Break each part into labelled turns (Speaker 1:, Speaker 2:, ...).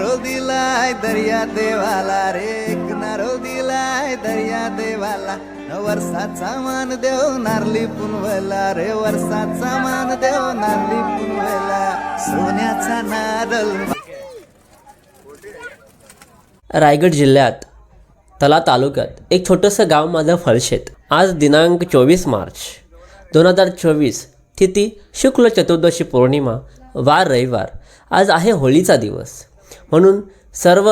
Speaker 1: नारो दिलाय दर्या देवाला रे. एक नारो दिलाय दर्या देवाला. वर्षाचा मान देव नारली पुनवला रे. वर्षाचा मान देव नारली पुनवला. सोन्याचा नारल
Speaker 2: रायगड जिल्ह्यात तला तालुक्यात एक छोटंसं गाव माझं फळशेत आज दिनांक चोवीस मार्च. दोन हजार चोवीस तिथी शुक्ल चतुर्दशी पौर्णिमा वार रविवार. आज आहे होळीचा दिवस. म्हणून सर्व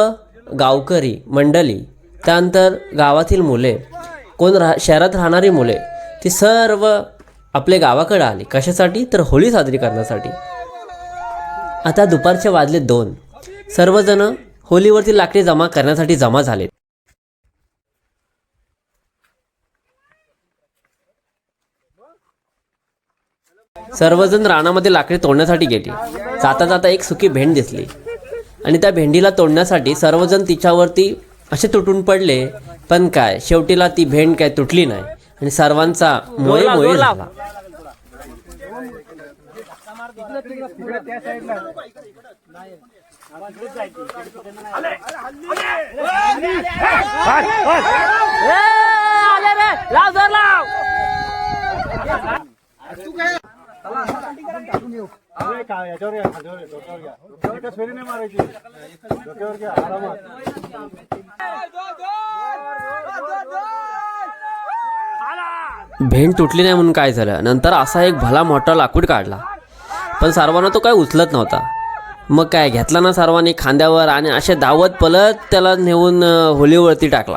Speaker 2: गावकरी मंडळी त्यानंतर गावातील मुले कोण राह शहरात राहणारी मुले ती सर्व आपल्या गावाकडे आली. कशासाठी? तर होळी साजरी करण्यासाठी. आता दुपारचे वाजले दोन. सर्वजण होलीवरती लाकडे जमा करण्यासाठी जमा झालेत सर्वजण रानामध्ये लाकडे तोडण्यासाठी गेली. जाता जाता एक सुकी भेंड दिसली. आणि त्या भेंडीला तोडण्यासाठी सर्वजण तिच्यावरती असे तुटून पडले पण काय शेवटीला ती भेंड काय तुटली नाही. आणि सर्वांचा मोये मोये झाला. भेंड तुटली नाही म्हणून काय झालं? नंतर असा एक भला मोठा लाकूड काढला. पण सर्वांना तो काय उचलत नव्हता. मग काय घेतला ना सर्वांनी खांद्यावर आणि असे धावत पलत त्याला नेऊन अं, होलीवरती टाकला.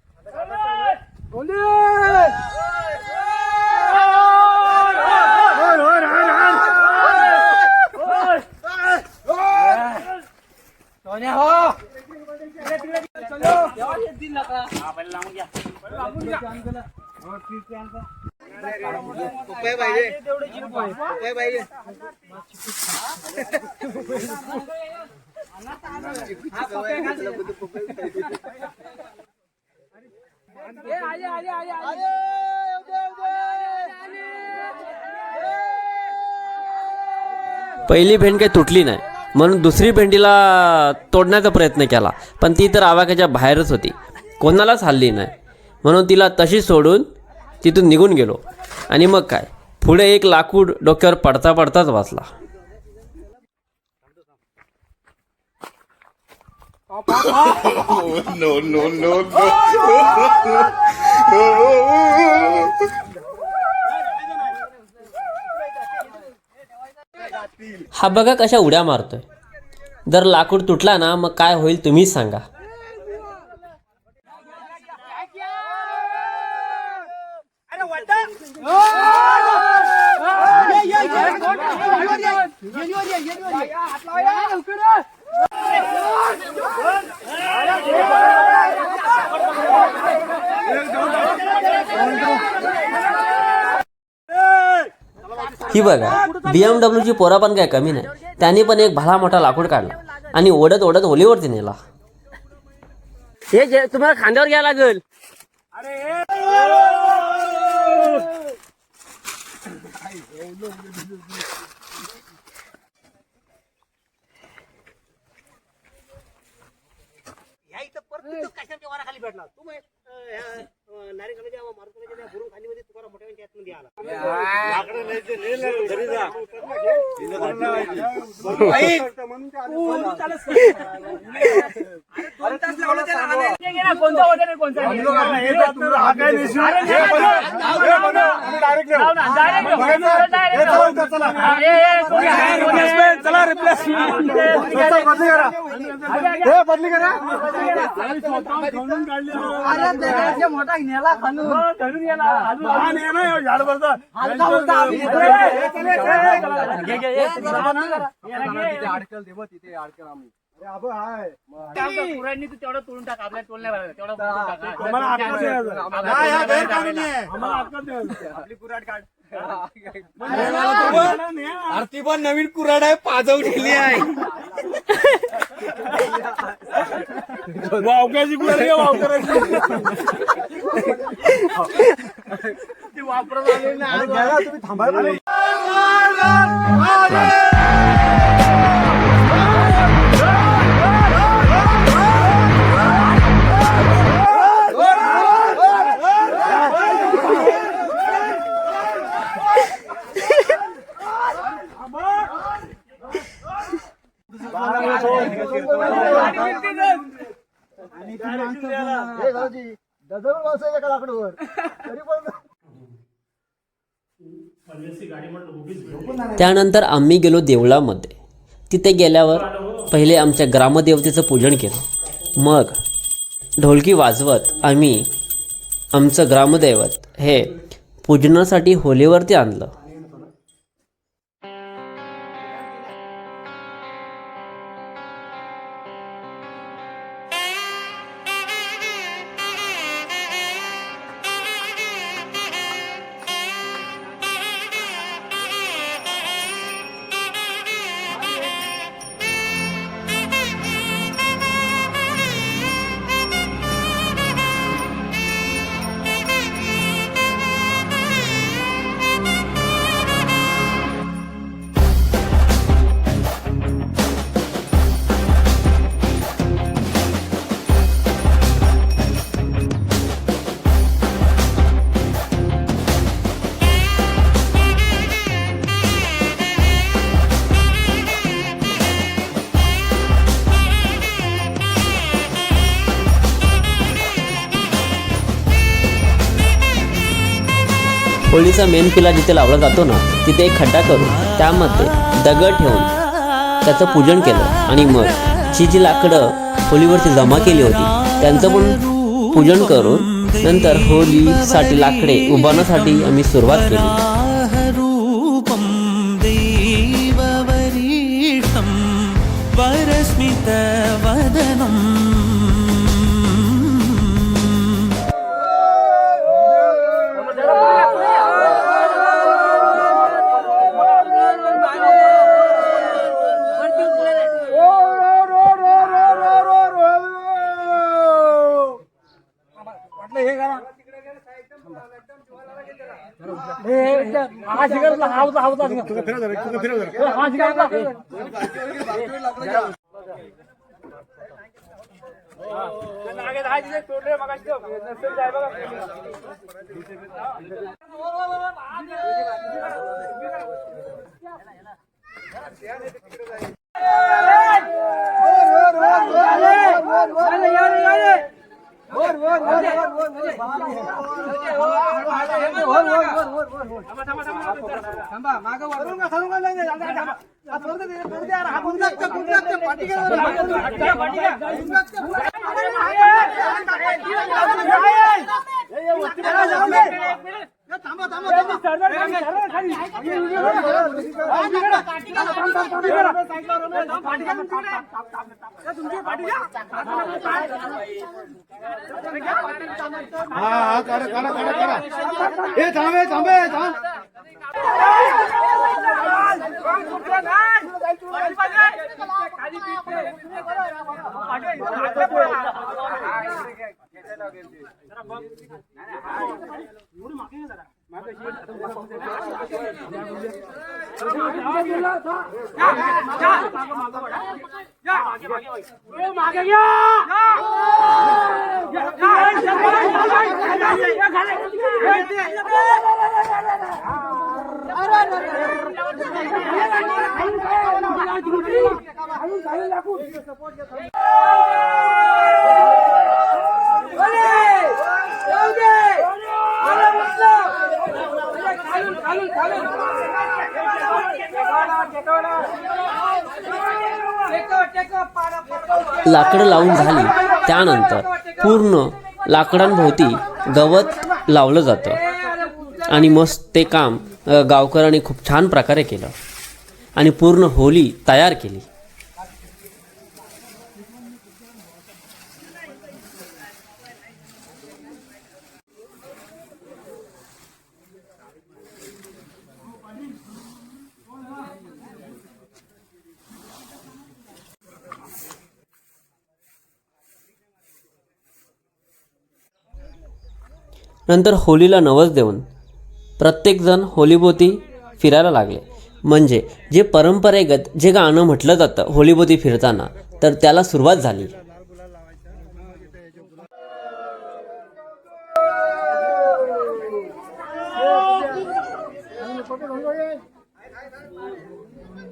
Speaker 2: पहिली भेंड काही तुटली नाही. म्हणून दुसरी भेंडीला तोडण्याचा प्रयत्न केला. पण ती तर आवाक्याच्या बाहेरच होती. कोणालाच हल्ली नाही. म्हणून तिला तशी सोडून तिथून निघून गेलो. आणि मग काय? पुढे एक लाकूड डोक्यावर पडता पडताच वाचला. हा बघा कशा उड्या मारतोय. जर लाकूड तुटला ना मग काय होईल तुम्हीच सांगा. ही बघा बीएमडब्ल्यू ची पोरा पण काय कमी नाही. त्यांनी पण एक भला मोठा लाकूड काढला आणि ओढत ओढत होलीवरती नेला. हे जे तुम्हाला खांद्यावर घ्यायला लागेल.
Speaker 3: ह्या तू कशा कशाच्या वारा खाली भेटला? तू तुकाराम मोठ्या यात मध्ये आला
Speaker 4: कोणता वगैरे कोणता चला मोठा नेला खालून. धरून गेला पुरांनी तू तेवढं तोडून टाक आपल्या टोलण्या तेवढं
Speaker 5: आरती पण नवीन कुराड आहे पाजवलेली आहे. वावक्याची कुराड आहे, वावकराची.
Speaker 2: त्यानंतर आम्ही गेलो देवळामध्ये. तिथे गेल्यावर पहिले आमच्या ग्रामदेवतेचं पूजन केलं. मग ढोलकी वाजवत आम्ही आमचं ग्रामदैवत हे पूजनासाठी होलीवरती आणलं. होळीचा मेन किल्ला जिथे लावला जातो ना तिथे एक खड्डा करून त्यामध्ये दगड ठेवून त्याचं पूजन केलं. आणि मग जी जी लाकडं होळीवरती जमा केली होती त्यांचं पण पूजन करून नंतर होळीसाठी लाकडे उभारण्यासाठी आम्ही सुरुवात केली.
Speaker 4: शिकरला हा होता हा होता हा शिकरला तोडले मग
Speaker 5: हा हा काढा काढा काढा काढा थांबे थांबे थांब
Speaker 3: मागे घ्या
Speaker 2: लाकडं लावून झाली. त्यानंतर पूर्ण लाकडांभोवती गवत लावलं जातं. आणि मस्त ते काम गावकरांनी खूप छान प्रकारे केलं. आणि पूर्ण होली तयार केली. नंतर होलीला नवस देऊन प्रत्येकजण होलीभोवती फिरायला लागले. म्हणजे जे परंपरेगत जे गाणं म्हटलं जातं होलीभोवती फिरताना तर त्याला सुरुवात झाली.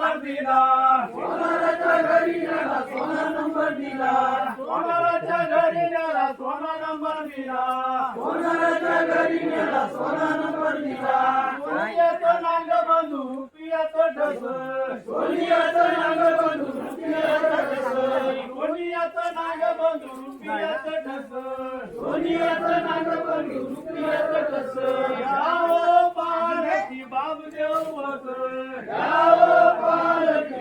Speaker 3: नंबर दिला. सोनाराच्या घरी न्याला सोना नंबर दिला. सोनाराच्या घरी न्याला सोना नंबर दिला. सोनाराच्या घरी न्याला सोना नंबर दिला. सोनियाचं नांग बंधू पियाचं ढस. सोनियाचं नांग बंधू ढस. सोनियाचं नांग बंधू ढस. सोनियाचं नांग बंधू ढस. बाबदेव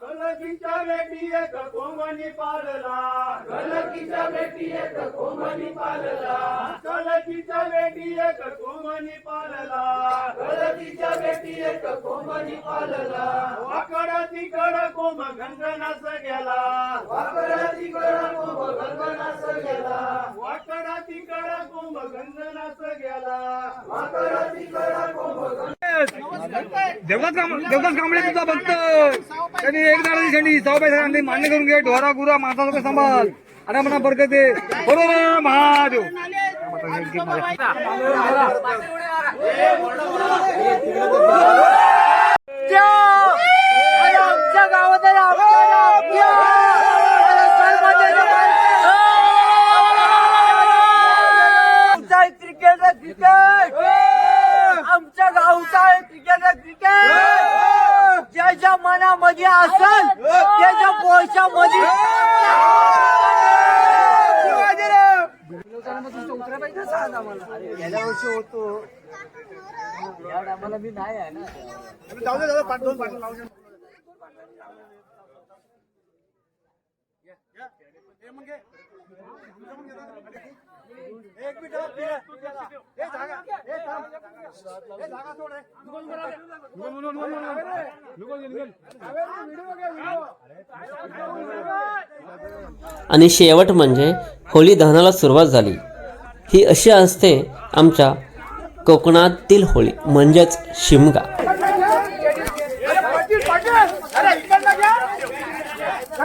Speaker 3: कलकीच्या बेटी एक कोंबणी पालला. कोंबणी पालला वाकडा तिकड कोंब गंगनास गेला. वाकडा तिकड कोंब गंगनास गेला. वाकडा तिकड कोंब गंगनास गेला. वाकडा तिकड कोंब
Speaker 4: देवदास कांब- देवदास कांबळे तुझा भक्त. त्यांनी एक दाराची शेंडी. सावबाई सरांनी मान्य करून घे. ढोरा गुरा माणसा लोक सांभाळ. अरे म्हणा बरकत दे. बरोबर महादेव.
Speaker 3: आमच्या गावात क्रिकेट क्रिकेट आमच्या गावचा आहे क्रिकेट. क्रिकेट ज्याच्या मनामध्ये असल त्याच्या पोषामध्ये गेल्या वर्षी होतो या टायमाला मी नाही आहे ना
Speaker 4: एक मिनिट पिया, पियाला. जागा, थांब. जागा सोड रे.
Speaker 2: आणि शेवट म्हणजे होळी दहनाला सुरुवात झाली ही अशी असते आमच्या कोकणातील होळी म्हणजेच शिमगा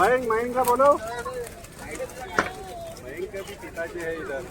Speaker 4: मयंक मयंक का बोलो मयंक का भी पिताजी है इधर